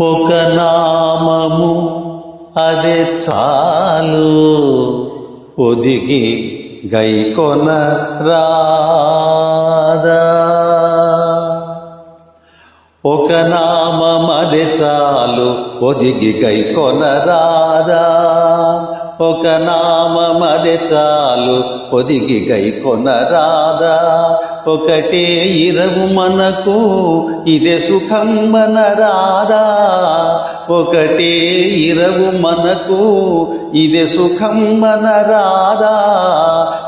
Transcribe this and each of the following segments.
ఒక నామము అదే చాలు. ఒదిగి గైకొన రాదా. ఒక నామమది చాలు. ఒదిగి గైకొన రాదా. ఒక నామమది చాలు. ఒదిగి గైకొన రాదా. ఒకటే ఇరవు మనకు ఇదే సుఖం మన రాదా. ఒకటే ఇరవు మనకు ఇదే సుఖం మన రాదా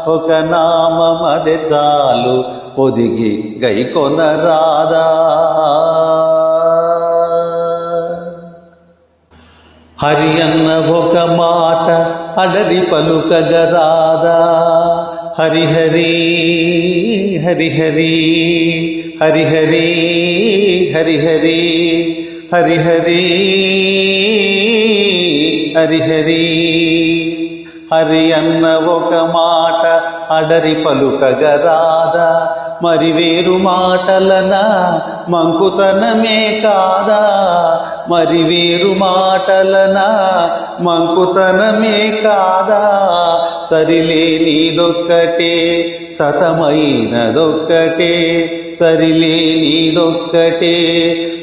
ఒక నామమది చాలు ఒదిగి గైకొన రాదా హరి అన్న ఒక మాట అడరి పలుకగరాదా హరిహరి హరిహరి హరిహరి హరిహరి హరిహరి హరిహరి. హరి అన్న ఒక మాట అడరి పలుకగరాదా మరి వేరు మాటలన మంకుతనమే కాదా. మరి వేరు మాటలన మంకుతనమే కాదా. సరిలే నీదొక్కటే సతమైనదొక్కటే సరిలే నీదొక్కటే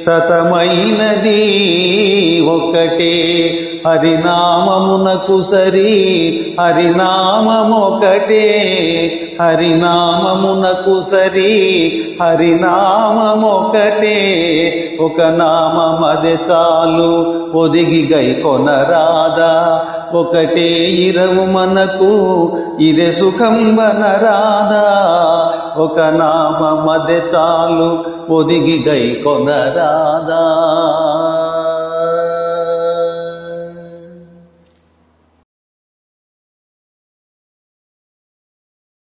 సతమైనది ఒక్కటే. హరినామమునకు సరి హరినామమొకటే. హరినామమునకు సరి హరినామమొకటే. ఒక నామమదే చాలు ఒదిగి గై కొనరాదా. ఒకటే ఇరవు మనకు ఇదే సుఖం వనరాదా. ఒక నామమదే చాలు ఒదిగి గై కొనరాదా.